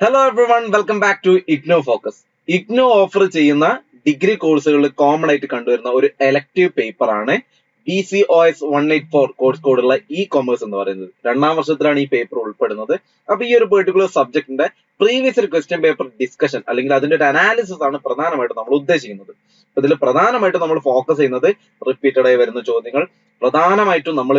Hello everyone welcome back to IGNOU focus IGNOU offer ചെയ്യുന്ന degree കോഴ്സുകളിൽ common ആയിട്ട് കണ്ടുവരുന്ന ഒരു എലക്ടീവ് പേപ്പർ ആണ്. B C O S one eight four course കോഡുള്ള ഇ കൊമേഴ്സ് എന്ന് പറയുന്നത്. രണ്ടാം വർഷത്തിലാണ് ഈ പേപ്പർ ഉൾപ്പെടുന്നത്. അപ്പൊ ഈ ഒരു പെർട്ടിക്കുലർ സബ്ജക്റ്റിന്റെ പ്രീവിയസ് ഒരു ക്വസ്റ്റ്യൻ പേപ്പർ ഡിസ്കഷൻ അല്ലെങ്കിൽ അതിന്റെ ഒരു അനാലിസിസ് ആണ് പ്രധാനമായിട്ടും നമ്മൾ ഉദ്ദേശിക്കുന്നത്. ഇതിൽ പ്രധാനമായിട്ടും നമ്മൾ ഫോക്കസ് ചെയ്യുന്നത് റിപ്പീറ്റഡ് ആയി വരുന്ന ചോദ്യങ്ങൾ. പ്രധാനമായിട്ടും നമ്മൾ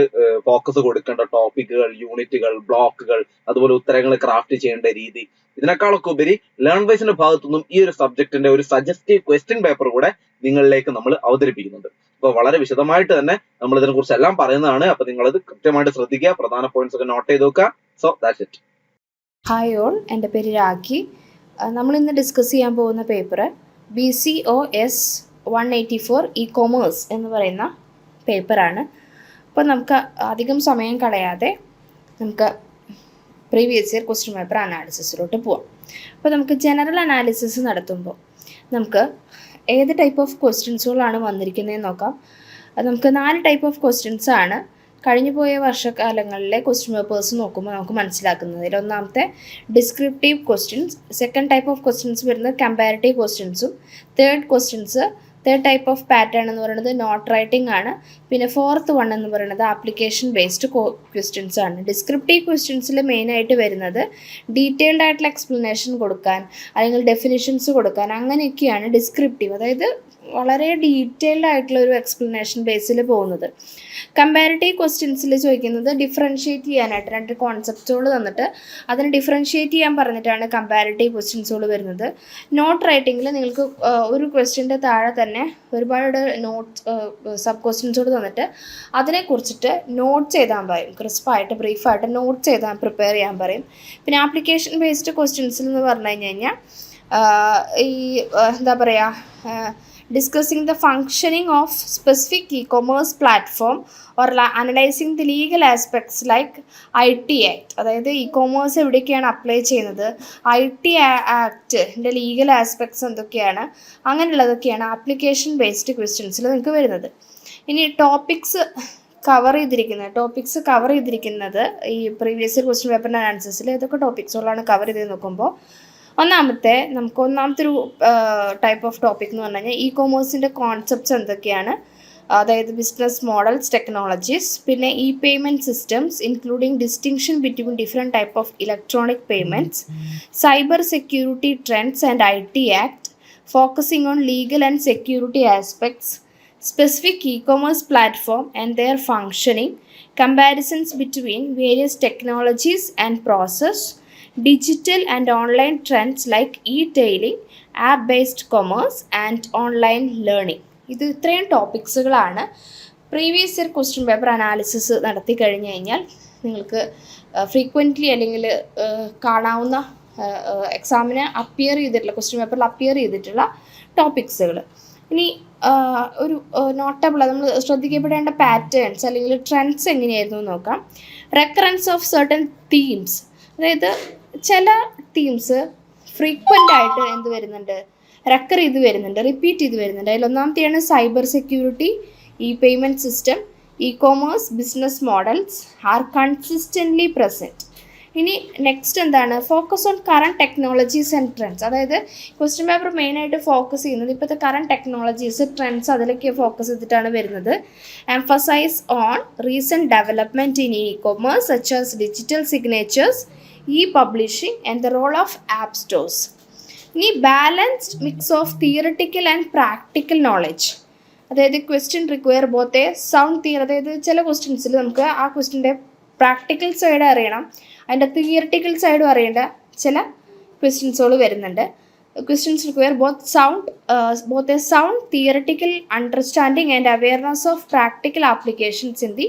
ഫോക്കസ് കൊടുക്കേണ്ട ടോപ്പിക്കുകൾ യൂണിറ്റുകൾ ബ്ലോക്കുകൾ അതുപോലെ ഉത്തരങ്ങൾ ക്രാഫ്റ്റ് ചെയ്യേണ്ട രീതി. ഇതിനേക്കാളൊക്കെ ഉപരി ലേൺ വൈസിന്റെ ഭാഗത്തുനിന്നും ഈ ഒരു സബ്ജക്റ്റിന്റെ ഒരു സജസ്റ്റീവ് ക്വസ്റ്റ്യൻ പേപ്പർ കൂടെ നിങ്ങളിലേക്ക് നമ്മൾ അവതരിപ്പിക്കുന്നുണ്ട്. അപ്പൊ വളരെ വിശദമായിട്ട് തന്നെ നമ്മൾ ഇതിനെ കുറിച്ച് എല്ലാം പറയുന്നതാണ്. അപ്പൊ അത് കൃത്യമായിട്ട് ശ്രദ്ധിക്കുക. പ്രധാന പോയിന്റ്സ് ഒക്കെ നോട്ട് ചെയ്ത് നോക്കുക so that's it hi all എന്റെ പേര് രാഖി. നമ്മൾ ഇന്ന് ഡിസ്കസ് ചെയ്യാൻ പോകുന്ന paper B C O S one eighty four e commerce എന്ന് പറയുന്ന പേപ്പറാണ് അപ്പോൾ നമുക്ക് അധികം സമയം കളയാതെ നമുക്ക് പ്രീവിയസ് ഇയർ ക്വസ്റ്റ്യൻ പേപ്പർ അനാലിസിസിലോട്ട് പോവാം. അപ്പോൾ നമുക്ക് ജനറൽ അനാലിസിസ് നടത്തുമ്പോൾ നമുക്ക് ഏത് ടൈപ്പ് ഓഫ് ക്വസ്റ്റ്യൻസുകളാണ് വന്നിരിക്കുന്നതെന്ന് നോക്കാം. നമുക്ക് നാല് ടൈപ്പ് ഓഫ് ക്വസ്റ്റ്യൻസ് ആണ്. കഴിഞ്ഞു പോയ വർഷകാലങ്ങളിലെ ക്വസ്റ്റ്യൻ പേപ്പേഴ്സ് നോക്കുമ്പോൾ നമുക്ക് മനസ്സിലാക്കുന്നത് ഒന്നാമത്തെ descriptive questions second type of questions വരുന്നത് കമ്പാരിറ്റീവ് ക്വസ്റ്റ്യൻസും third questions third type of pattern എന്ന് പറയുന്നത് നോട്ട് റൈറ്റിംഗ് ആണ്. പിന്നെ ഫോർത്ത് വൺ എന്ന് പറയുന്നത് ആപ്ലിക്കേഷൻ ബേസ്ഡ് ക്വസ്റ്റ്യൻസ് ആണ്. ഡിസ്ക്രിപ്റ്റീവ് ക്വസ്റ്റ്യൻസിൽ മെയിനായിട്ട് വരുന്നത് ഡീറ്റെയിൽഡ് ആയിട്ടുള്ള എക്സ്പ്ലനേഷൻ കൊടുക്കാൻ അല്ലെങ്കിൽ ഡെഫിനിഷൻസ് കൊടുക്കാൻ അങ്ങനെയൊക്കെയാണ് ഡിസ്ക്രിപ്റ്റീവ് അതായത് വളരെ ഡീറ്റെയിൽഡ് ആയിട്ടുള്ള ഒരു എക്സ്പ്ലനേഷൻ ബേസിൽ പോകുന്നത്. കമ്പാരിറ്റീവ് ക്വസ്റ്റ്യൻസിൽ ചോദിക്കുന്നത് ഡിഫറൻഷ്യേറ്റ് ചെയ്യാനായിട്ട് രണ്ട് കോൺസെപ്റ്റുകൾ തന്നിട്ട് അതിന് ഡിഫറൻഷ്യേറ്റ് ചെയ്യാൻ പറഞ്ഞിട്ടാണ് കമ്പാരിറ്റീവ് ക്വസ്റ്റ്യൻസുകൾ വരുന്നത്. നോട്ട് റൈറ്റിങ്ങിൽ നിങ്ങൾക്ക് ഒരു ക്വസ്റ്റ്യന്റെ താഴെ തന്നെ ഒരുപാട് നോട്ട് സബ് ക്വസ്റ്റ്യൻസുകൾ തന്നിട്ട് അതിനെക്കുറിച്ചിട്ട് നോട്ട്സ് എഴുതാൻ പറയും. ക്രിസ്പായിട്ട് ബ്രീഫായിട്ട് നോട്ട്സ് എഴുതാൻ പ്രിപ്പയർ ചെയ്യാൻ പറയും. പിന്നെ ആപ്ലിക്കേഷൻ ബേസ്ഡ് ക്വസ്റ്റ്യൻസിൽ എന്ന് പറഞ്ഞു കഴിഞ്ഞ് കഴിഞ്ഞാൽ ഈ എന്താ പറയുക discussing the functioning of specific e-commerce platform or analysing the legal aspects like I T act അതായത് ഇ കോമേഴ്സ് എവിടെയൊക്കെയാണ് അപ്ലൈ ചെയ്യുന്നത് ഐ ടി ആക്ടിന്റെ ലീഗൽ ആസ്പെക്ട്സ് എന്തൊക്കെയാണ്? അങ്ങനെയുള്ളതൊക്കെയാണ് ആപ്ലിക്കേഷൻ ബേസ്ഡ് ക്വസ്റ്റ്യൻസിൽ നിങ്ങൾക്ക് വരുന്നത്. ഇനി ടോപ്പിക്സ് കവർ ചെയ്തിരിക്കുന്നത് ടോപ്പിക്സ് കവർ ചെയ്തിരിക്കുന്നത് ഈ പ്രീവിയസ് ക്വസ്റ്റ്യൻ പേപ്പറിന്റെ ആൻസേഴ്സിൽ ഏതൊക്കെ ടോപ്പിക്സുകളാണ് കവർ ചെയ്ത് നോക്കുമ്പോൾ ഒന്നാമത്തെ നമുക്ക് ഒന്നാമത്തെ ഒരു ടൈപ്പ് ഓഫ് ടോപ്പിക് എന്ന് പറഞ്ഞു കഴിഞ്ഞാൽ ഇ കോമേഴ്സിന്റെ കോൺസെപ്റ്റ്സ് എന്തൊക്കെയാണ്? അതായത് ബിസിനസ് മോഡൽസ് ടെക്നോളജീസ് പിന്നെ e payment systems including distinction between different type of electronic payments cyber security trends and I T act focusing on legal and security aspects specific e commerce platform and their functioning comparisons between various technologies and process, digital and online trends like e-tailing, app based commerce and online learning ഇത് ഇത്രയും ടോപ്പിക്സുകളാണ് previous year question paper analysis നടത്തി കഴിഞ്ഞു കഴിഞ്ഞാൽ നിങ്ങൾക്ക് frequently അല്ലെങ്കിൽ കാണാവുന്ന എക്സാമിന് appear ചെയ്തിട്ടുള്ള ക്വസ്റ്റ്യൻ പേപ്പറിൽ അപ്പിയർ ചെയ്തിട്ടുള്ള ടോപ്പിക്സുകൾ ഇനി ഒരു നോട്ടബിൾ നമ്മൾ ശ്രദ്ധിക്കപ്പെടേണ്ട പാറ്റേൺസ് അല്ലെങ്കിൽ ട്രെൻഡ്സ് എങ്ങനെയായിരുന്നു നോക്കാം. റെക്കറൻസ് ഓഫ് സർട്ടൻ തീംസ് അതായത് ചില ടീംസ് ഫ്രീക്വന്റ് ആയിട്ട് എന്ത് വരുന്നുണ്ട്? റെക്കർ ചെയ്ത് വരുന്നുണ്ട് റിപ്പീറ്റ് ചെയ്ത് വരുന്നുണ്ട്. അതിൽ ഒന്നാമത്തെയാണ് cyber security e payment system e commerce business models are consistently present ഇനി നെക്സ്റ്റ് എന്താണ്? Focus on current technologies and trends അതായത് ക്വസ്റ്റ്യൻ പേപ്പർ മെയിനായിട്ട് ഫോക്കസ് ചെയ്യുന്നത് ഇപ്പോഴത്തെ കറണ്ട് ടെക്നോളജീസ് ട്രെൻഡ്സ് അതിലൊക്കെ ഫോക്കസ് ചെയ്തിട്ടാണ് വരുന്നത്. Emphasise on recent development in e commerce such as digital signatures e publishing and the role of app stores ഇനി balanced mix of theoretical and practical knowledge അതായത് question require both a sound theory അതായത് ചില ക്വസ്റ്റ്യൻസിൽ നമുക്ക് ആ ക്വസ്റ്റ്യന്റെ practical side അറിയണം. അതിന്റെ theoretical സൈഡും അറിയേണ്ട ചില ക്വസ്റ്റ്യൻസുകൾ വരുന്നുണ്ട്. Questions require both sound both a sound theoretical understanding and awareness of practical applications in the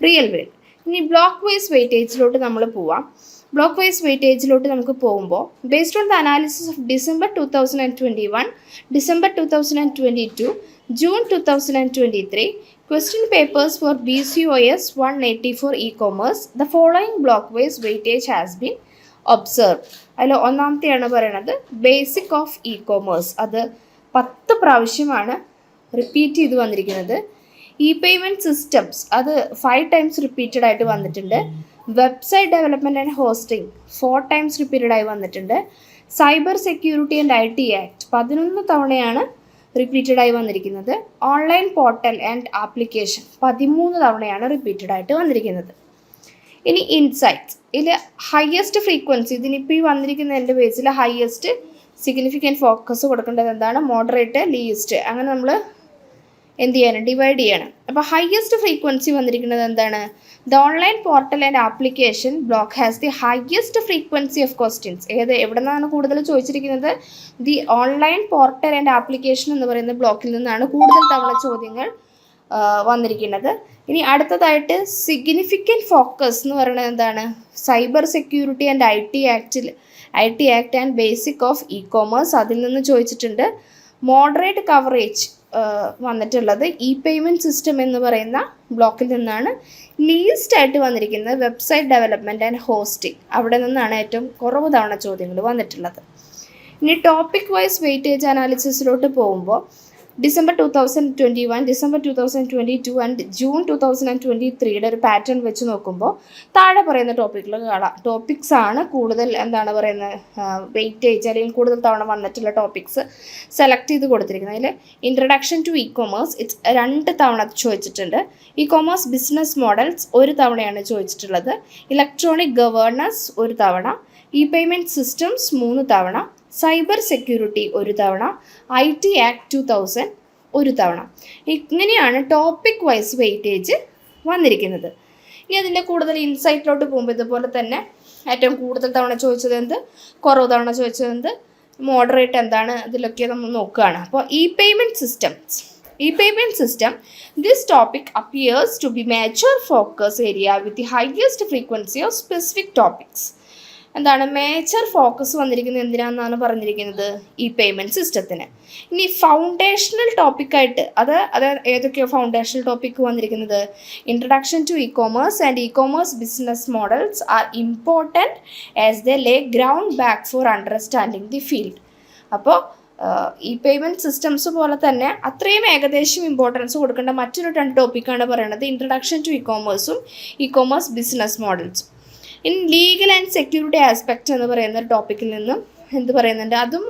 real world ഇനി ബ്ലോക്ക് വൈസ് വെയിറ്റേജിലോട്ട് നമ്മൾ പോവാം. ബ്ലോക്ക് വൈസ് വെയിറ്റേജിലോട്ട് നമുക്ക് പോകുമ്പോൾ based on the analysis of December two thousand and twenty one December two thousand and twenty two June two thousand and twenty three question papers for B C O S one eighty four e commerce the following block wise weightage has been observe അതിൽ ഒന്നാമത്തെയാണ് പറയണത് basic of E commerce അത് പത്ത് പ്രാവശ്യമാണ് repeat ചെയ്ത് വന്നിരിക്കുന്നത്. E payment systems അത് five times repeated ആയിട്ട് വന്നിട്ടുണ്ട്. Website development and hosting four times repeated ആയി വന്നിട്ടുണ്ട്. Cyber security and I T act പതിനൊന്ന് തവണയാണ് റിപ്പീറ്റഡ് ആയി വന്നിരിക്കുന്നത്. ഓൺലൈൻ പോർട്ടൽ ആൻഡ് ആപ്ലിക്കേഷൻ പതിമൂന്ന് തവണയാണ് റിപ്പീറ്റഡ് ആയിട്ട് വന്നിരിക്കുന്നത്. ഇനി ഇൻസൈറ്റ്സ് ഇതിൽ ഹയസ്റ്റ് ഫ്രീക്വൻസി ഇതിനിപ്പോൾ ഈ വന്നിരിക്കുന്നതിന്റെ ബേസിൽ ഹയസ്റ്റ് സിഗ്നിഫിക്കന്റ് ഫോക്കസ് കൊടുക്കേണ്ടത് എന്താണ്? മോഡറേറ്റ് ലീസ്റ്റ് അങ്ങനെ നമ്മൾ എന്ത് ചെയ്യാണ് ഡിവൈഡ് ചെയ്യണം. അപ്പോൾ ഹയസ്റ്റ് ഫ്രീക്വൻസി വന്നിരിക്കുന്നത് എന്താണ്? The online portal and application block has the highest frequency of questions ഏത്? എവിടെ നിന്നാണ് കൂടുതൽ ചോദിച്ചിരിക്കുന്നത്? The online portal and application എന്ന് പറയുന്ന ബ്ലോക്കിൽ നിന്നാണ് കൂടുതൽ തവണ ചോദ്യങ്ങൾ വന്നിരിക്കുന്നത്. ഇനി അടുത്തതായിട്ട് സിഗ്നിഫിക്കന്റ് ഫോക്കസ് എന്ന് പറയുന്നത് എന്താണ്? Cyber security and I T ആക്റ്റിൽ I T act and basic of e commerce അതിൽ നിന്ന് ചോദിച്ചിട്ടുണ്ട്. മോഡറേറ്റ് കവറേജ് വന്നിട്ടുള്ളത്. ഇ പേയ്മെന്റ് സിസ്റ്റം എന്ന് പറയുന്ന ബ്ലോക്കിൽ നിന്നാണ് ലീസ്റ്റ് ആയിട്ട് വന്നിരിക്കുന്നത് വെബ്സൈറ്റ് ഡെവലപ്മെന്റ് ആൻഡ് ഹോസ്റ്റിംഗ് അവിടെ നിന്നാണ് ഏറ്റവും കുറവ് തവണ ചോദ്യങ്ങൾ വന്നിട്ടുള്ളത്. ഇനി ടോപ്പിക് വൈസ് വെയിറ്റേജ് അനാലിസിസിലോട്ട് പോകുമ്പോൾ December two thousand twenty one December two thousand twenty two and June two thousand and twenty ത്രീയുടെ ഒരു പാറ്റേൺ വെച്ച് നോക്കുമ്പോൾ താഴെ പറയുന്ന ടോപ്പിക്കുകൾ കാണാം. ടോപ്പിക്സ് ആണ് കൂടുതൽ എന്താണ് പറയുന്നത്? വെയിറ്റേജ് അല്ലെങ്കിൽ കൂടുതൽ തവണ വന്നിട്ടുള്ള ടോപ്പിക്സ് സെലക്ട് ചെയ്ത് കൊടുത്തിരിക്കുന്നത്. അതിൽ introduction to e commerce it's രണ്ട് തവണ ചോദിച്ചിട്ടുണ്ട്. ഇ കൊമേഴ്സ് ബിസിനസ് മോഡൽസ് ഒരു തവണയാണ് ചോദിച്ചിട്ടുള്ളത്. ഇലക്ട്രോണിക് ഗവേണൻസ് ഒരു തവണ. ഇ പേയ്മെന്റ് സിസ്റ്റംസ് മൂന്ന് തവണ. സൈബർ സെക്യൂരിറ്റി ഒരു തവണ I T act two thousand ഒരു തവണ. ഇങ്ങനെയാണ് ടോപ്പിക് വൈസ് വെയിറ്റേജ് വന്നിരിക്കുന്നത്. ഇനി അതിന്റെ കൂടുതൽ ഇൻസൈറ്റിലോട്ട് പോകുമ്പോൾ ഇതുപോലെ തന്നെ ഏറ്റവും കൂടുതൽ തവണ ചോദിച്ചത് എന്ത്? കുറവ് തവണ ചോദിച്ചത് എന്ത്? മോഡറേറ്റ് എന്താണ്? ഇതിലൊക്കെ നമ്മൾ നോക്കുകയാണ്. അപ്പോൾ e payment systems e payment system this topic appears to be major focus area with the highest frequency of specific topics എന്താണ് മേജർ ഫോക്കസ് വന്നിരിക്കുന്നത് എന്തിനാണെന്നാണ് പറഞ്ഞിരിക്കുന്നത്? ഈ പേയ്മെന്റ് സിസ്റ്റത്തിന് ഇനി ഫൗണ്ടേഷണൽ ടോപ്പിക്കായിട്ട് അത് അത് ഏതൊക്കെയോ ഫൗണ്ടേഷണൽ ടോപ്പിക്ക് വന്നിരിക്കുന്നത്? Introduction to e commerce and e commerce business models are important as the lay ground back for understanding the field അപ്പോൾ ഈ പേയ്മെന്റ് സിസ്റ്റംസ് പോലെ തന്നെ അത്രയും ഏകദേശം ഇമ്പോർട്ടൻസ് കൊടുക്കേണ്ട മറ്റൊരു രണ്ട് ടോപ്പിക്കാണ് പറയുന്നത്. ഇൻട്രഡക്ഷൻ ടു ഇ കോമേഴ്സും E commerce business മോഡൽസും in legal and security aspect എന്ന് പറയുന്ന ഒരു ടോപ്പിക്കിൽ നിന്നും എന്ത് പറയുന്നുണ്ട്? അതും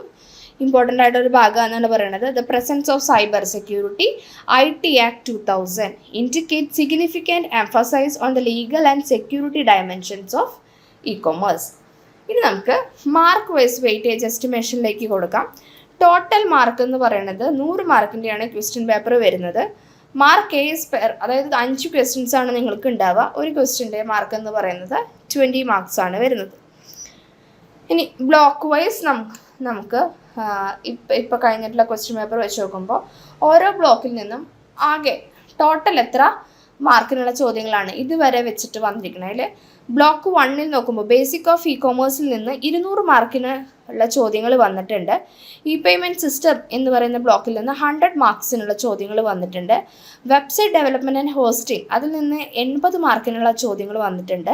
ഇമ്പോർട്ടന്റ് ആയിട്ടൊരു ഭാഗമാണെന്നാണ് പറയുന്നത് the presence of cyber security I T act two thousand indicate significant emphasize on the legal and security dimensions of e commerce ഇനി നമുക്ക് മാർക്ക് വൈസ് വെയിറ്റേജ് എസ്റ്റിമേഷനിലേക്ക് കൊടുക്കാം. ടോട്ടൽ മാർക്ക് എന്ന് പറയുന്നത് നൂറ് മാർക്കിന്റെയാണ് ക്വസ്റ്റ്യൻ പേപ്പർ വരുന്നത്. മാർക്ക് ഏസ് പെർ അതായത് അഞ്ച് ക്വസ്റ്റ്യൻസ് ആണ് നിങ്ങൾക്ക് ഉണ്ടാവുക. ഒരു ക്വസ്റ്റ്യന്റെ മാർക്ക് എന്ന് പറയുന്നത് ട്വന്റി മാർക്സ് ആണ് വരുന്നത്. ഇനി ബ്ലോക്ക് വൈസ് നമുക്ക് നമുക്ക് ഇപ്പം ഇപ്പോൾ കഴിഞ്ഞിട്ടുള്ള ക്വസ്റ്റ്യൻ പേപ്പർ വെച്ച് നോക്കുമ്പോൾ ഓരോ ബ്ലോക്കിൽ നിന്നും ആകെ ടോട്ടൽ എത്ര മാർക്കിനുള്ള ചോദ്യങ്ങളാണ് ഇതുവരെ വെച്ചിട്ട് വന്നിരിക്കുന്നത് അതിൽ ബ്ലോക്ക് വണ്ണിൽ നോക്കുമ്പോൾ ബേസിക് ഓഫ് ഇ കോമേഴ്സിൽ നിന്ന് ഇരുന്നൂറ് മാർക്കിന് ഉള്ള ചോദ്യങ്ങൾ വന്നിട്ടുണ്ട്. ഇ പേയ്മെന്റ് സിസ്റ്റം എന്ന് പറയുന്ന ബ്ലോക്കിൽ നിന്ന് ഹൺഡ്രഡ് മാർക്സിനുള്ള ചോദ്യങ്ങൾ വന്നിട്ടുണ്ട്. വെബ്സൈറ്റ് ഡെവലപ്മെന്റ് ആൻഡ് ഹോസ്റ്റിംഗ് അതിൽ നിന്ന് എൺപത് മാർക്കിനുള്ള ചോദ്യങ്ങൾ വന്നിട്ടുണ്ട്.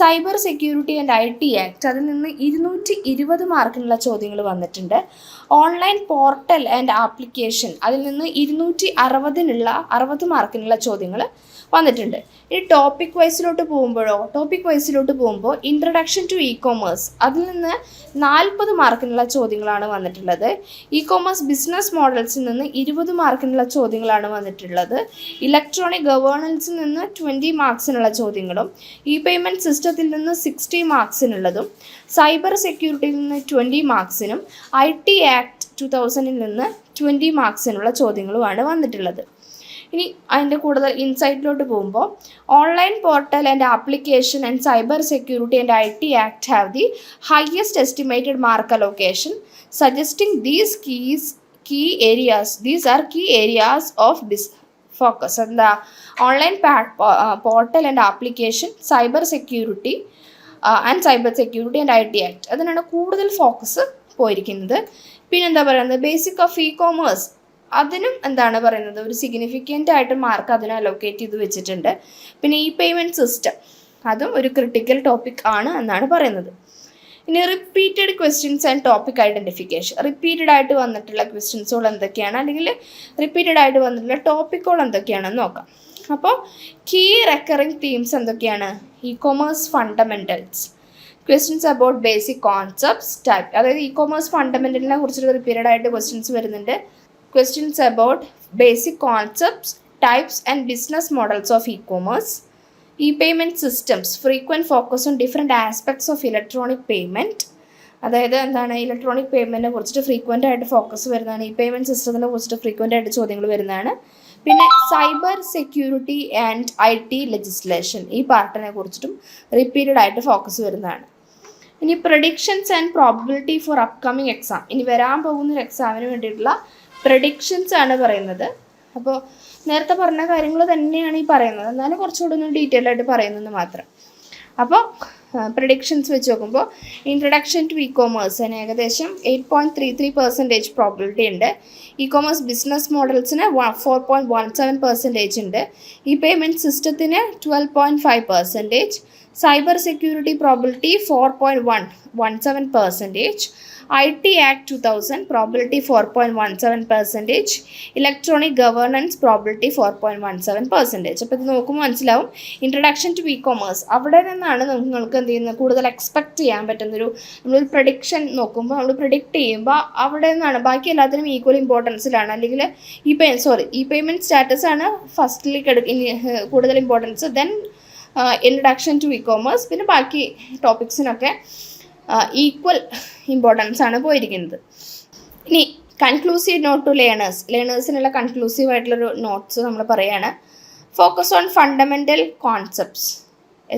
Cyber security and I T act അതിൽ നിന്ന് ഇരുന്നൂറ്റി ഇരുപത് മാർക്കിനുള്ള ചോദ്യങ്ങൾ വന്നിട്ടുണ്ട്. ഓൺലൈൻ പോർട്ടൽ ആൻഡ് ആപ്ലിക്കേഷൻ അതിൽ നിന്ന് ഇരുന്നൂറ്റി അറുപതിനുള്ള അറുപത് മാർക്കിനുള്ള ചോദ്യങ്ങൾ വന്നിട്ടുണ്ട്. ഇനി ടോപ്പിക് വൈസിലോട്ട് പോകുമ്പോഴോ ടോപ്പിക് വൈസിലോട്ട് പോകുമ്പോൾ ഇൻട്രഡക്ഷൻ ടു ഇ കോമേഴ്സ് അതിൽ നിന്ന് നാൽപ്പത് മാർക്കിനുള്ള ചോദ്യങ്ങളാണ് വന്നിട്ടുള്ളത്. ഇ കോമേഴ്സ് ബിസിനസ് മോഡൽസിൽ നിന്ന് ഇരുപത് മാർക്കിനുള്ള ചോദ്യങ്ങളാണ് വന്നിട്ടുള്ളത്. ഇലക്ട്രോണിക് ഗവേണൻസിൽ നിന്ന് ട്വന്റി മാർക്സിനുള്ള ചോദ്യങ്ങളും ഇ പേയ്മെന്റ് സിസ്റ്റത്തിൽ നിന്ന് സിക്സ്റ്റി മാർക്സിനുള്ളതും സൈബർ സെക്യൂരിറ്റിയിൽ നിന്ന് ട്വന്റി മാർക്സിനും ഐ ടി ആക്ട് ടു തൗസൻഡിൽ നിന്ന് ട്വന്റി മാർക്സിനുള്ള ചോദ്യങ്ങളുമാണ് വന്നിട്ടുള്ളത്. ഇനി അതിന്റെ കൂടുതൽ ഇൻസൈറ്റിലോട്ട് പോകുമ്പോൾ online portal and application and cyber security and I T act have the highest estimated mark allocation suggesting these keys key areas these are key areas of this focus എന്താ? Online portal and application cyber security and cyber security and I T act അതിനാണ് കൂടുതൽ focus പോയിരിക്കുന്നത്. പിന്നെന്താ പറയുന്നത്? Basic of E commerce അതിനും എന്താണ് പറയുന്നത് ഒരു സിഗ്നിഫിക്കന്റ് ആയിട്ട് മാർക്ക് അതിന് അലോക്കേറ്റ് ചെയ്ത് വെച്ചിട്ടുണ്ട്. പിന്നെ ഈ പേയ്മെന്റ് സിസ്റ്റം അതും ഒരു ക്രിട്ടിക്കൽ ടോപ്പിക് ആണ് എന്നാണ് പറയുന്നത്. ഇനി repeated questions and topic identification repeated ആയിട്ട് വന്നിട്ടുള്ള ക്വസ്റ്റ്യൻസുകൾ എന്തൊക്കെയാണ്? അല്ലെങ്കിൽ റിപ്പീറ്റഡ് ആയിട്ട് വന്നിട്ടുള്ള ടോപ്പിക്കുകൾ എന്തൊക്കെയാണെന്ന് നോക്കാം. അപ്പോൾ കീ റെക്കറിങ് തീംസ് എന്തൊക്കെയാണ്? E commerce fundamentals questions about basic concepts type അതായത് ഇ കൊമേഴ്സ് ഫണ്ടമെന്റലിനെ കുറിച്ചിട്ട് റിപ്പീറ്റഡ് ആയിട്ട് ക്വസ്റ്റ്യൻസ് വരുന്നുണ്ട്. Questions about basic concepts, types and business models of e-commerce, e-payment systems, frequent focus on different aspects of electronic payment, അതായത് എന്താണ്? Electronic പേയ്മെന്റിനെ കുറിച്ചിട്ട് frequent ആയിട്ട് focus വരുന്നതാണ് ഈ പേയ്മെന്റ് സിസ്റ്റത്തിനെ കുറിച്ചിട്ട് ഫ്രീക്വന്റ് ആയിട്ട് ചോദ്യങ്ങൾ വരുന്നതാണ്. പിന്നെ cyber security and I T legislation ഈ പാർട്ടിനെ കുറിച്ചിട്ടും റിപ്പീറ്റഡ് ആയിട്ട് ഫോക്കസ് വരുന്നതാണ്. ഇനി predictions and probability for upcoming exam ഇനി വരാൻ പോകുന്ന ഒരു എക്സാമിന് വേണ്ടിയിട്ടുള്ള പ്രഡിക്ഷൻസ് ആണ് പറയുന്നത്. അപ്പോൾ നേരത്തെ പറഞ്ഞ കാര്യങ്ങൾ തന്നെയാണ് ഈ പറയുന്നത്. എന്നാലും കുറച്ചുകൂടി ഒന്ന് ഡീറ്റെയിൽ ആയിട്ട് പറയുന്നത് മാത്രം. അപ്പോൾ പ്രഡിക്ഷൻസ് വെച്ച് നോക്കുമ്പോൾ ഇൻട്രഡക്ഷൻ ടു ഇ കോമേഴ്സിന് ഏകദേശം eight point three three percentage probability ഉണ്ട്. E commerce business മോഡൽസിന് four point one seven percentage ഉണ്ട്. ഈ പേയ്മെന്റ് സിസ്റ്റത്തിന് twelve point five percentage cyber security probability four point one one seven percentage I T act two thousand probability four point one seven percentage electronic governance probability four point one seven percentage അപ്പോൾ ഇത് നോക്കുമ്പോൾ മനസ്സിലാവും. Introduction to E commerce അവിടെ നിന്നാണ് നിങ്ങൾക്ക് എന്ത് ചെയ്യുന്നത്? കൂടുതൽ എക്സ്പെക്ട് ചെയ്യാൻ പറ്റുന്നൊരു നമ്മളൊരു പ്രഡിക്ഷൻ നോക്കുമ്പോൾ നമ്മൾ പ്രിഡിക്റ്റ് ചെയ്യുമ്പോൾ അവിടെ നിന്നാണ്. ബാക്കി എല്ലാത്തിനും ഈക്വൽ ഇമ്പോർട്ടൻസിലാണ് അല്ലെങ്കിൽ e pay sorry e payment status ആണ് ഫസ്റ്റിലേക്ക് എടുക്ക കൂടുതൽ importance then introduction to e commerce പിന്നെ ബാക്കി ടോപ്പിക്സിനൊക്കെ ഈക്വൽ ഇമ്പോർട്ടൻസ് ആണ് പോയിരിക്കുന്നത്. ഇനി കൺക്ലൂസീവ് നോട്ട് ടു ലേണേഴ്സ് ലേണേഴ്സിനുള്ള കൺക്ലൂസീവ് ആയിട്ടുള്ളൊരു നോട്ട്സ് നമ്മൾ പറയുകയാണ് focus on fundamental concepts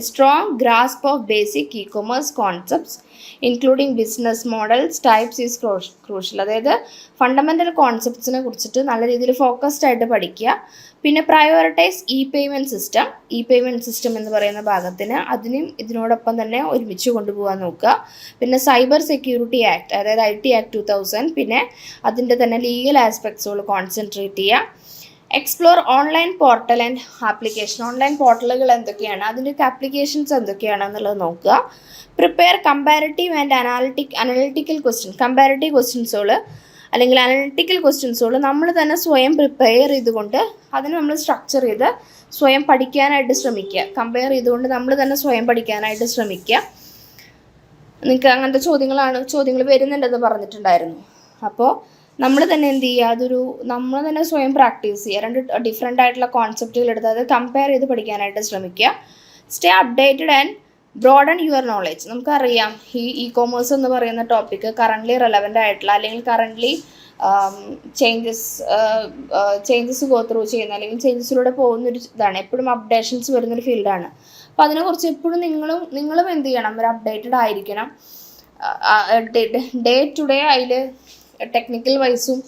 strong grasp of basic e commerce concepts including business models types is crucial അതായത് ഫണ്ടമെന്റൽ കോൺസെപ്റ്റ്സിനെ കുറിച്ചിട്ട് നല്ല രീതിയിൽ ഫോക്കസ്ഡ് ആയിട്ട് പഠിക്കുക. പിന്നെ prioritise e payment system e payment system എന്ന് പറയുന്ന ഭാഗത്തിന് അതിനും ഇതിനോടൊപ്പം തന്നെ ഒരുമിച്ച് കൊണ്ടുപോകാൻ നോക്കുക. പിന്നെ സൈബർ സെക്യൂരിറ്റി ആക്ട് അതായത് I T act two thousand പിന്നെ അതിന്റെ തന്നെ ലീഗൽ ആസ്പെക്ട്സുകൾ കോൺസെൻട്രേറ്റ് ചെയ്യുക. Explore online portal and application online പോർട്ടലുകൾ എന്തൊക്കെയാണ്? അതിന്റെയൊക്കെ ആപ്ലിക്കേഷൻസ് എന്തൊക്കെയാണ് എന്നുള്ളത് നോക്കുക. Prepare comparative and analytic analytical question comparative ക്വസ്റ്റ്യൻസുകൾ അല്ലെങ്കിൽ അനലിറ്റിക്കൽ ക്വസ്റ്റ്യൻസുകൾ നമ്മൾ തന്നെ സ്വയം പ്രിപ്പയർ ചെയ്തുകൊണ്ട് അതിന് നമ്മൾ സ്ട്രക്ചർ ചെയ്ത് സ്വയം പഠിക്കാനായിട്ട് ശ്രമിക്കുക. കമ്പയർ ചെയ്തുകൊണ്ട് നമ്മൾ തന്നെ സ്വയം പഠിക്കാനായിട്ട് ശ്രമിക്കുക. നിങ്ങൾക്ക് അങ്ങനത്തെ ചോദ്യങ്ങളാണ് ചോദ്യങ്ങൾ വരുന്നുണ്ടെന്ന് പറഞ്ഞിട്ടുണ്ടായിരുന്നു. അപ്പോൾ നമ്മൾ തന്നെ എന്ത് ചെയ്യുക? അതൊരു നമ്മൾ തന്നെ സ്വയം പ്രാക്ടീസ് ചെയ്യുക. രണ്ട് ഡിഫറെന്റ് ആയിട്ടുള്ള കോൺസെപ്റ്റുകൾ എടുത്ത് അത് കമ്പയർ ചെയ്ത് പഠിക്കാനായിട്ട് ശ്രമിക്കുക. Stay updated and broaden your knowledge നമുക്കറിയാം ഈ ഇ കോമേഴ്സ് എന്ന് പറയുന്ന ടോപ്പിക്ക് കറന്റ്ലി റെലവന്റ് ആയിട്ടുള്ള അല്ലെങ്കിൽ currently changes changes go through ചെയ്യുന്ന അല്ലെങ്കിൽ ചേഞ്ചസിലൂടെ പോകുന്നൊരു ഇതാണ്. എപ്പോഴും അപ്ഡേഷൻസ് വരുന്നൊരു ഫീൽഡാണ് അപ്പോൾ അതിനെക്കുറിച്ച് എപ്പോഴും നിങ്ങളും നിങ്ങളും എന്ത് ചെയ്യണം? ഒരു അപ്ഡേറ്റഡ് ആയിരിക്കണം. ഡേ ടു ഡേ അതിൽ ടെക്നിക്കൽ വൈസും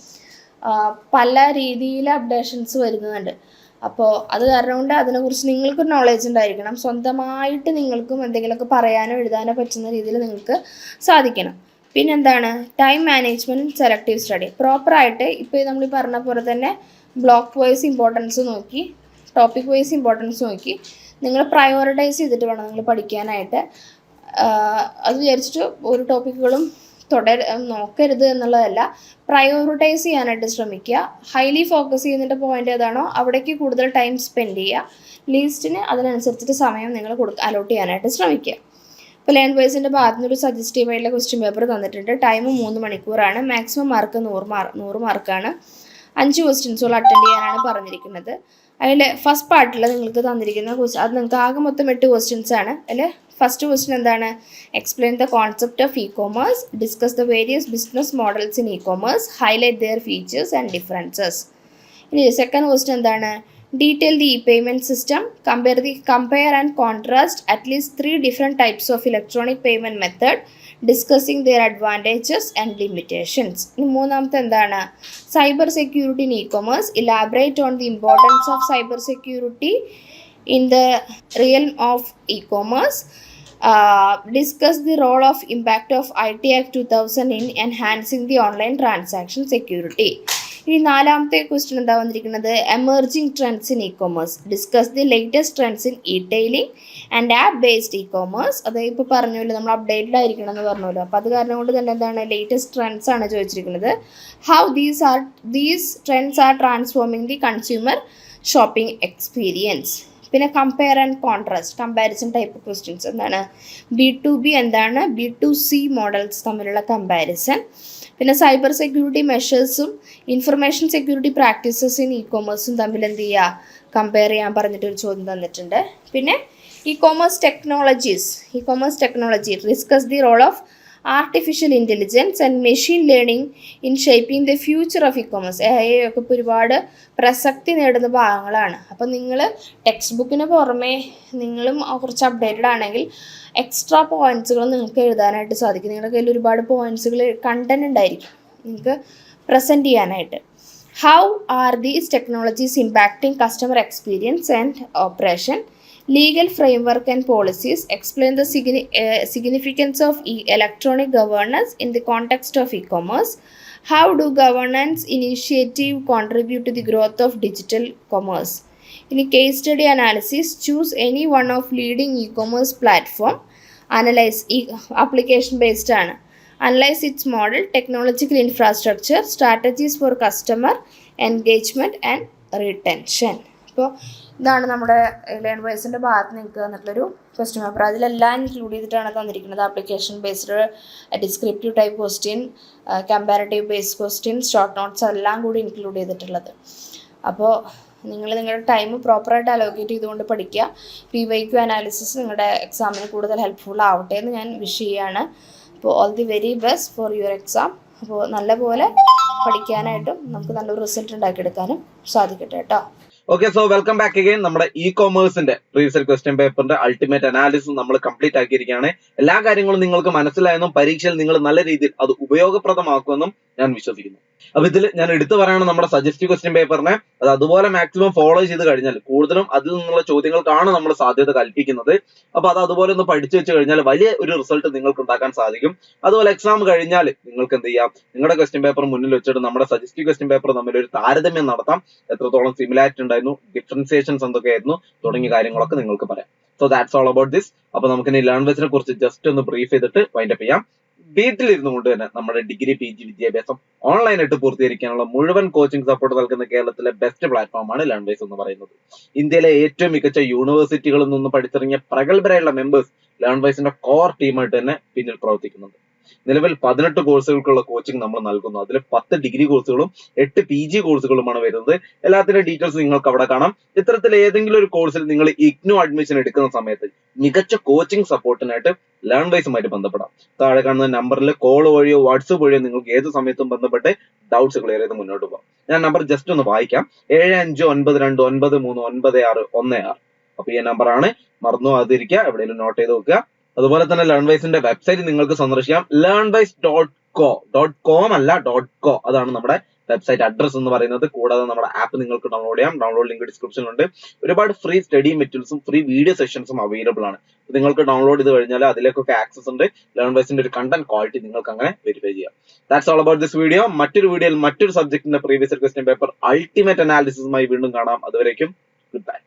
പല രീതിയിൽ അപ്ഡേഷൻസ് വരുന്നുണ്ട്. അപ്പോൾ അത് കാരണം കൊണ്ട് അതിനെക്കുറിച്ച് നിങ്ങൾക്കൊരു നോളേജ് ഉണ്ടായിരിക്കണം. സ്വന്തമായിട്ട് നിങ്ങൾക്കും എന്തെങ്കിലുമൊക്കെ പറയാനോ എഴുതാനോ പറ്റുന്ന രീതിയിൽ നിങ്ങൾക്ക് സാധിക്കണം. പിന്നെന്താണ് ടൈം മാനേജ്മെന്റ് സെലക്റ്റീവ് സ്റ്റഡി പ്രോപ്പറായിട്ട് ഇപ്പോൾ നമ്മൾ ഈ പറഞ്ഞ പോലെ തന്നെ ബ്ലോക്ക് വൈസ് ഇമ്പോർട്ടൻസ് നോക്കി ടോപ്പിക് വൈസ് ഇമ്പോർട്ടൻസ് നോക്കി നിങ്ങൾ പ്രയോറിറ്റൈസ് ചെയ്തിട്ട് വേണം നിങ്ങൾ പഠിക്കാനായിട്ട്. അത് വിചാരിച്ചിട്ട് ഒരു ടോപ്പിക്കുകളും തുടർ നോക്കരുത് എന്നുള്ളതല്ല പ്രയോറിറ്റൈസ് ചെയ്യാനായിട്ട് ശ്രമിക്കുക. ഹൈലി ഫോക്കസ് ചെയ്യുന്നതിന്റെ പോയിന്റ് ഏതാണോ അവിടേക്ക് കൂടുതൽ ടൈം സ്പെൻഡ് ചെയ്യുക. ലീസ്റ്റിന് അതിനനുസരിച്ചിട്ട് സമയം നിങ്ങൾ കൊടുക്ക അലോട്ട് ചെയ്യാനായിട്ട് ശ്രമിക്കുക. ഇപ്പോൾ ലേൺ വൈസിന്റെ ഭാഗത്തു നിന്നൊരു ഒരു സജസ്റ്റീവ് ആയിട്ടുള്ള ക്വസ്റ്റ്യൻ പേപ്പർ തന്നിട്ടുണ്ട്. ടൈം മൂന്ന് മണിക്കൂറാണ്. മാക്സിമം മാർക്ക് നൂറ് മാർക്ക് നൂറ് മാർക്കാണ് അഞ്ച് ക്വസ്റ്റ്യൻസുകൾ അറ്റൻഡ് ചെയ്യാനാണ് പറഞ്ഞിരിക്കുന്നത്. അതിന്റെ ഫസ്റ്റ് പാർട്ടിൽ നിങ്ങൾക്ക് തന്നിരിക്കുന്ന ക്വസ്റ്റ്യൻ അത് നിങ്ങൾക്ക് ആകെ മൊത്തം എട്ട് ക്വസ്റ്റ്യൻസ് ആണ്. അതിൽ ഫസ്റ്റ് ക്വസ്റ്റ്യൻ എന്താണ്? Explain the concept of e commerce discuss the various business models in e commerce highlight their features and differences ഇനി സെക്കൻഡ് ക്വസ്റ്റ്യൻ എന്താണ്? Detail the e payment system compare the compare and contrast at least three different types of electronic payment method discussing their advantages and limitations ഇനി മൂന്നാമത്തെ എന്താണ്? Cyber security in e commerce elaborate on the importance of cyber security in the real of e commerce discuss the role of impact of I T act two thousand in enhancing the online transaction security ഇനി നാലാമത്തെ question എന്താ വന്നിരിക്കുന്നത് emerging trends in e commerce discuss the latest trends in e tailing and app based e commerce അത് ഇപ്പോൾ പറഞ്ഞല്ലോ നമ്മൾ updated ആയിരിക്കണം എന്ന് പറഞ്ഞല്ലോ അപ്പോൾ അത് കാരണം കൊണ്ട് തന്നെ എന്താണ് ലേറ്റസ്റ്റ് ട്രെൻഡ്സ് ആണ് ചോദിച്ചിരിക്കുന്നത്. How these are these trends are transforming the consumer shopping experience പിന്നെ compare and contrast comparison type questions എന്താണ്? ബി ടു ബി എന്താണ്? ബി ടു സി മോഡൽസ് തമ്മിലുള്ള കമ്പാരിസൺ പിന്നെ cyber security മെഷേഴ്സും information security practices in e കോമേഴ്സും തമ്മിൽ എന്ത് ചെയ്യുക compare ചെയ്യാൻ പറഞ്ഞിട്ടൊരു ചോദ്യം തന്നിട്ടുണ്ട്. പിന്നെ e commerce technologies e commerce technology discuss the role of artificial intelligence and machine learning in shaping the future of e commerce A I ഒക്കെ ഇപ്പോൾ ഒരുപാട് പ്രസക്തി നേടുന്ന ഭാഗങ്ങളാണ്. അപ്പോൾ നിങ്ങൾ ടെക്സ്റ്റ് ബുക്കിന് പുറമേ നിങ്ങളും കുറച്ച് അപ്ഡേറ്റഡ് ആണെങ്കിൽ എക്സ്ട്രാ പോയിന്റ്സുകൾ നിങ്ങൾക്ക് എഴുതാനായിട്ട് സാധിക്കും. നിങ്ങളുടെ കയ്യിൽ ഒരുപാട് പോയിന്റ്സുകൾ കണ്ടന്റ് ഉണ്ടായിരിക്കും. നിങ്ങൾക്ക് പ്രസന്റ് ചെയ്യാനായിട്ട്. How are these technologies impacting customer experience and operation legal framework and policies explain the signi- uh, significance of e- electronic governance in the context of e-commerce how do governance initiative contribute to the growth of digital commerce in a case study analysis choose any one of leading e-commerce platform analyze e- application based ആണ് analyze its model technological infrastructure strategies for customer engagement and retention അപ്പോൾ ഇതാണ് നമ്മുടെ learn വൈസിന്റെ ഭാഗത്ത് നിങ്ങൾക്ക് തന്നിട്ടുള്ളൊരു question paper അതിലെല്ലാം include ചെയ്തിട്ടാണ് തന്നിരിക്കുന്നത് application based descriptive type question comparative based question short notes എല്ലാം കൂടി ഇൻക്ലൂഡ് ചെയ്തിട്ടുള്ളത്. അപ്പോൾ നിങ്ങൾ നിങ്ങളുടെ ടൈം പ്രോപ്പറായിട്ട് അലോക്കേറ്റ് ചെയ്തുകൊണ്ട് പഠിക്കുക. പി വൈ ക്യു അനാലിസിസ് നിങ്ങളുടെ എക്സാമിന് കൂടുതൽ ഹെൽപ്ഫുൾ ആവട്ടെ എന്ന് ഞാൻ വിഷ് ചെയ്യുകയാണ്. അപ്പോൾ all the very best for your exam അപ്പോൾ നല്ലപോലെ പഠിക്കാനായിട്ടും നമുക്ക് നല്ലൊരു റിസൾട്ട് ഉണ്ടാക്കിയെടുക്കാനും സാധിക്കട്ടെ കേട്ടോ. Okay so welcome back again നമ്മുടെ ഇ കോമേഴ്സിന്റെ പ്രീവിയസ് ക്വസ്റ്റ്യൻ പേപ്പറിന്റെ അൾട്ടിമേറ്റ് അനാലിസിസ് നമ്മൾ കംപ്ലീറ്റ് ആക്കിയിരിക്കുകയാണ്. എല്ലാ കാര്യങ്ങളും നിങ്ങൾക്ക് മനസ്സിലായെന്നും പരീക്ഷയിൽ നിങ്ങൾ നല്ല രീതിയിൽ അത് ഉപയോഗപ്രദമാക്കുമെന്നും ഞാൻ വിശ്വസിക്കുന്നു. അപ്പൊ ഇതിൽ ഞാൻ എടുത്തു പറയണം നമ്മുടെ സജസ്റ്റീവ് ക്വസ്റ്റ്യൻ പേപ്പറിനെ അത് അതുപോലെ മാക്സിമം ഫോളോ ചെയ്ത് കഴിഞ്ഞാൽ കൂടുതലും അതിൽ നിന്നുള്ള ചോദ്യങ്ങൾക്കാണ് നമ്മൾ സാധ്യത കൽപ്പിക്കുന്നത്. അപ്പൊ അത് അതുപോലെ ഒന്ന് പഠിച്ചു വെച്ച് കഴിഞ്ഞാൽ വലിയ ഒരു റിസൾട്ട് നിങ്ങൾക്ക് ഉണ്ടാക്കാൻ സാധിക്കും. അതുപോലെ എക്സാം കഴിഞ്ഞാൽ നിങ്ങൾക്ക് എന്ത് ചെയ്യാം? നിങ്ങളുടെ ക്വസ്റ്റ്യൻ പേപ്പർ മുന്നിൽ വെച്ചിട്ട് നമ്മുടെ സജസ്റ്റീവ് ക്വസ്റ്റ്യൻ പേപ്പർ തമ്മിൽ ഒരു താരതമ്യം നടത്താം. എത്രത്തോളം സിമിലാരിറ്റി ഉണ്ടായിരുന്നു? ഡിഫറൻസിയേഷൻസ് എന്തൊക്കെയായിരുന്നു? തുടങ്ങിയ കാര്യങ്ങളൊക്കെ നിങ്ങൾക്ക് പറയാം. So that's all about this അപ്പൊ നമുക്ക് ഇനി ലേൺ വെച്ചിനെ കുറിച്ച് ജസ്റ്റ് ഒന്ന് ബ്രീഫ് ചെയ്തിട്ട് വൈൻഡപ്പ് ചെയ്യാം. വീട്ടിലിരുന്നു കൊണ്ട് തന്നെ നമ്മുടെ ഡിഗ്രി പി ജി വിദ്യാഭ്യാസം ഓൺലൈൻ ആയിട്ട് പൂർത്തീകരിക്കാനുള്ള മുഴുവൻ കോച്ചിങ് സപ്പോർട്ട് നൽകുന്ന കേരളത്തിലെ ബെസ്റ്റ് പ്ലാറ്റ്ഫോമാണ് ലേൺവേസ് എന്ന് പറയുന്നത്. ഇന്ത്യയിലെ ഏറ്റവും മികച്ച യൂണിവേഴ്സിറ്റികളിൽ നിന്ന് പഠിച്ചിറങ്ങിയ പ്രഗത്ഭരായുള്ള മെമ്പേഴ്സ് ലേൺവേസിന്റെ കോർ ടീമായിട്ട് തന്നെ പിന്നിൽ പ്രവർത്തിക്കുന്നുണ്ട്. നിലവിൽ പതിനെട്ട് കോഴ്സുകൾക്കുള്ള കോച്ചിങ് നമ്മൾ നൽകുന്നു. അതിൽ പത്ത് ഡിഗ്രി കോഴ്സുകളും എട്ട് പി ജി കോഴ്സുകളുമാണ് വരുന്നത്. എല്ലാത്തിന്റെ ഡീറ്റെയിൽസ് നിങ്ങൾക്ക് അവിടെ കാണാം. ഇത്തരത്തിൽ ഏതെങ്കിലും ഒരു കോഴ്സിൽ നിങ്ങൾ ഇഗ്നോ അഡ്മിഷൻ എടുക്കുന്ന സമയത്ത് മികച്ച കോച്ചിങ് സപ്പോർട്ടിനായിട്ട് ലേൺ വൈസുമായിട്ട് ബന്ധപ്പെടാം. താഴെ കാണുന്ന നമ്പറിൽ കോൾ വഴിയോ വാട്സപ്പ് വഴിയോ നിങ്ങൾക്ക് ഏത് സമയത്തും ബന്ധപ്പെട്ട് ഡൗട്ട്സ് ക്ലിയർ ചെയ്ത് മുന്നോട്ട് പോകാം. ഞാൻ നമ്പർ ജസ്റ്റ് ഒന്ന് വായിക്കാം. ഏഴ് അഞ്ച് ഒൻപത് രണ്ട് ഒൻപത് മൂന്ന് ഒൻപത് ആറ് ഒന്ന് ആറ്. അപ്പൊ ഈ നമ്പറാണ് മറന്നു പോകാതിരിക്കുക. എവിടെയെങ്കിലും നോട്ട് ചെയ്ത് വെക്കുക. അതുപോലെ തന്നെ ലേൺ വൈസിന്റെ വെബ്സൈറ്റ് നിങ്ങൾക്ക് സന്ദർശിക്കാം. Learn wise dot co dot com അല്ല ഡോട്ട് കോ അതാണ് നമ്മുടെ വെബ്സൈറ്റ് അഡ്രസ് എന്ന് പറയുന്നത്. കൂടാതെ നമ്മുടെ ആപ്പ് നിങ്ങൾക്ക് ഡൗൺലോഡ് ചെയ്യാം. ഡൗൺലോഡ് ലിങ്ക് ഡിസ്ക്രിപ്ഷനിൽ ഉണ്ട്. ഒരുപാട് ഫ്രീ സ്റ്റഡി മെറ്റീരിയൽസും ഫ്രീ വീഡിയോ സെഷൻസും അവൈലബിൾ ആണ്. നിങ്ങൾക്ക് ഡൗൺലോഡ് ചെയ്ത് കഴിഞ്ഞാൽ അതിലേക്കൊക്കെ ആക്സസ് ഉണ്ട്. ലേൺ വൈസിന്റെ ഒരു കണ്ടന്റ് ക്വാളിറ്റി നിങ്ങൾക്ക് അങ്ങനെ വെരിഫൈ ചെയ്യാം. That's all about this video മറ്റൊരു വീഡിയോയിൽ മറ്റൊരു സബ്ജക്റ്റിന്റെ പ്രീവിയസ് ക്വസ്റ്റ്യൻ പേപ്പർ അൾട്ടിമേറ്റ് അനാലിസിസുമായി വീണ്ടും കാണാം. അതുവരേക്കും ഗുഡ് ബൈ